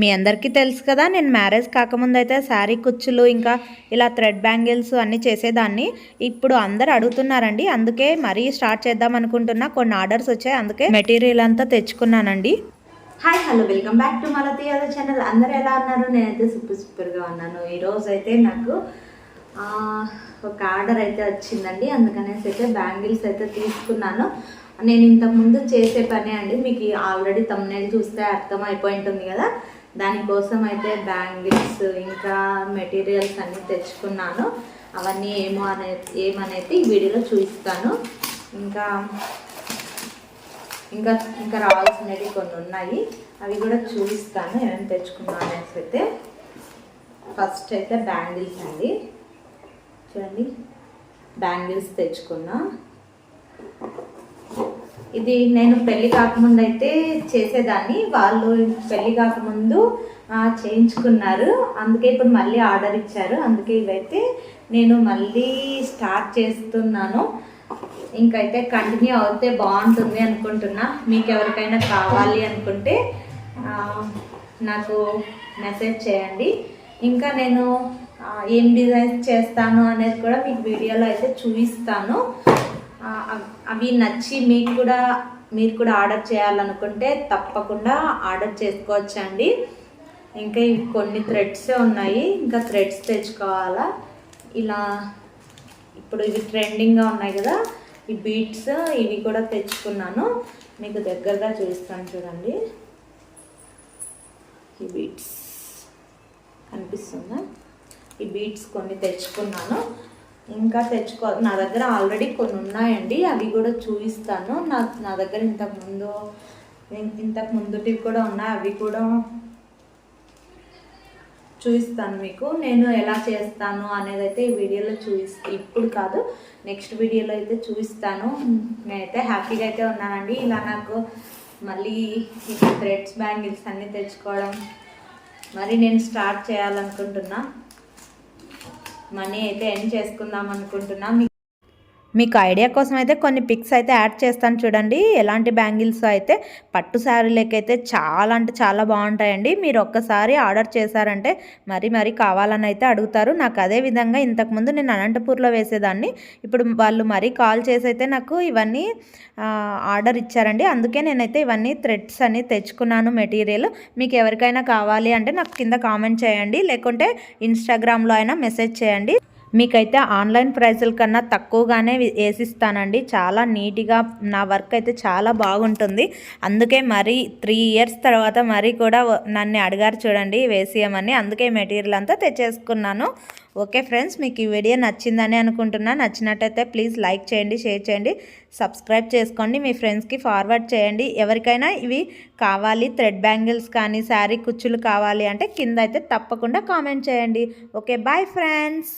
మీ అందరికీ తెలుసు కదా నేను మ్యారేజ్ కాకముందు అయితే శారీ కుచ్చులు ఇంకా ఇలా థ్రెడ్ బ్యాంగిల్స్ అన్నీ చేసేదాన్ని. ఇప్పుడు అందరు అడుగుతున్నారండి అందుకే మరీ స్టార్ట్ చేద్దాం అనుకుంటున్నా. కొన్ని ఆర్డర్స్ వచ్చాయి అందుకే మెటీరియల్ అంతా తెచ్చుకున్నానండి. Hi hello welcome back to Malathi Yadav channel. అందరు ఎలా ఉన్నారు? నేనైతే సూపర్ సూపర్గా ఉన్నాను. ఈరోజు అయితే నాకు ఒక ఆర్డర్ అయితే వచ్చిందండి. అందుకనేసి అయితే బ్యాంగిల్స్ అయితే తీసుకున్నాను. నేను ఇంతకుముందు చేసే పనే అండి మీకు ఆల్రెడీ తమ్నేల్ చూస్తే అర్థం అయిపోయి ఉంటుంది కదా. దానికోసం అయితే బ్యాంగిల్స్ ఇంకా మెటీరియల్స్ అన్నీ తెచ్చుకున్నాను. అవన్నీ ఏమో అనే ఏమనేది ఈ వీడియోలో చూపిస్తాను. ఇంకా ఇంకా ఇంకా రావాల్సినవి కొన్ని ఉన్నాయి. అవి కూడా చూపిస్తాను ఏమేమి తెచ్చుకున్నాను అనేసి అయితే. ఫస్ట్ అయితే బ్యాంగిల్స్ అండి. చూడండి. బ్యాంగిల్స్ తెచ్చుకున్నా. ఇది నేను పెళ్ళి కాకముందు అయితే చేసేదాన్ని. వాళ్ళు పెళ్ళి కాకముందు చేయించుకున్నారు. అందుకే ఇప్పుడు మళ్ళీ ఆర్డర్ ఇచ్చారు. అందుకే ఇవైతే నేను మళ్ళీ స్టార్ట్ చేస్తున్నాను. ఇంకైతే కంటిన్యూ అవుతే బాగుంటుంది అనుకుంటున్నా. మీకు ఎవరికైనా కావాలి అనుకుంటే నాకు మెసేజ్ చేయండి. ఇంకా నేను ఏం డిజైన్స్ చేస్తాను అనేది కూడా మీకు వీడియోలో అయితే చూపిస్తాను. అవి నచ్చి మీకు కూడా మీరు కూడా ఆర్డర్ చేయాలనుకుంటే తప్పకుండా ఆర్డర్ చేసుకోవచ్చండి. ఇంకా ఇవి కొన్ని థ్రెడ్స్ ఉన్నాయి. ఇంకా థ్రెడ్స్ తెచ్చుకోవాలా? ఇలా ఇప్పుడు ఇవి ట్రెండింగ్గా ఉన్నాయి కదా ఈ బీట్స్ ఇవి కూడా తెచ్చుకున్నాను. మీకు దగ్గరగా చూపిస్తాను చూడండి. ఈ బీట్స్ కనిపిస్తుందా? ఈ బీట్స్ కొన్ని తెచ్చుకున్నాను. ఇంకా తెచ్చుకో నా దగ్గర ఆల్రెడీ కొన్ని ఉన్నాయండి అవి కూడా చూపిస్తాను. నా నా దగ్గర ఇంతకుముందు ఇంతకు ముందుటివి కూడా ఉన్నాయి అవి కూడా చూపిస్తాను మీకు. నేను ఎలా చేస్తాను అనేది అయితే ఈ వీడియోలో చూపిస్తాను ఇప్పుడు కాదు నెక్స్ట్ వీడియోలో అయితే చూపిస్తాను. నేనైతే హ్యాపీగా అయితే ఉన్నానండి. ఇలా నాకు మళ్ళీ థ్రెడ్స్ బ్యాంగిల్స్ అన్నీ తెచ్చుకోవడం మరి నేను స్టార్ట్ చేయాలనుకుంటున్నా. మనీ అయితే ఎండ్ చేసుకుందాం అనుకుంటున్నాం. మీకు ఐడియా కోసం అయితే కొన్ని పిక్స్ అయితే యాడ్ చేస్తాను చూడండి. ఎలాంటి బ్యాంగిల్స్ అయితే పట్టు శారీలకైతే చాలా అంటే చాలా బాగుంటాయండి. మీరు ఒక్కసారి ఆర్డర్ చేశారంటే మరీ మరీ కావాలని అయితే అడుగుతారు. నాకు అదే విధంగా ఇంతకుముందు నేను అనంతపూర్లో వేసేదాన్ని. ఇప్పుడు వాళ్ళు మరీ కాల్ చేసి అయితే నాకు ఇవన్నీ ఆర్డర్ ఇచ్చారండి. అందుకే నేనైతే ఇవన్నీ థ్రెడ్స్ అని తెచ్చుకున్నాను మెటీరియల్. మీకు ఎవరికైనా కావాలి అంటే నాకు కింద కామెంట్ చేయండి. లేకుంటే ఇన్స్టాగ్రామ్లో అయినా మెసేజ్ చేయండి. మీకైతే ఆన్లైన్ ప్రైజుల కన్నా తక్కువగానే వేసిస్తానండి. చాలా నీట్గా నా వర్క్ అయితే చాలా బాగుంటుంది. అందుకే మరీ త్రీ ఇయర్స్ తర్వాత మరీ కూడా నన్ను అడిగారు చూడండి వేసేయమని. అందుకే మెటీరియల్ అంతా తెచ్చేసుకున్నాను. ఓకే ఫ్రెండ్స్ మీకు ఈ వీడియో నచ్చిందని అనుకుంటున్నా. నచ్చినట్టయితే ప్లీజ్ లైక్ చేయండి షేర్ చేయండి సబ్స్క్రైబ్ చేసుకోండి మీ ఫ్రెండ్స్కి ఫార్వర్డ్ చేయండి. ఎవరికైనా ఇవి కావాలి థ్రెడ్ బ్యాంగిల్స్ కానీ శారీ కుచ్చులు కావాలి అంటే కింద అయితే తప్పకుండా కామెంట్ చేయండి. Okay bye friends.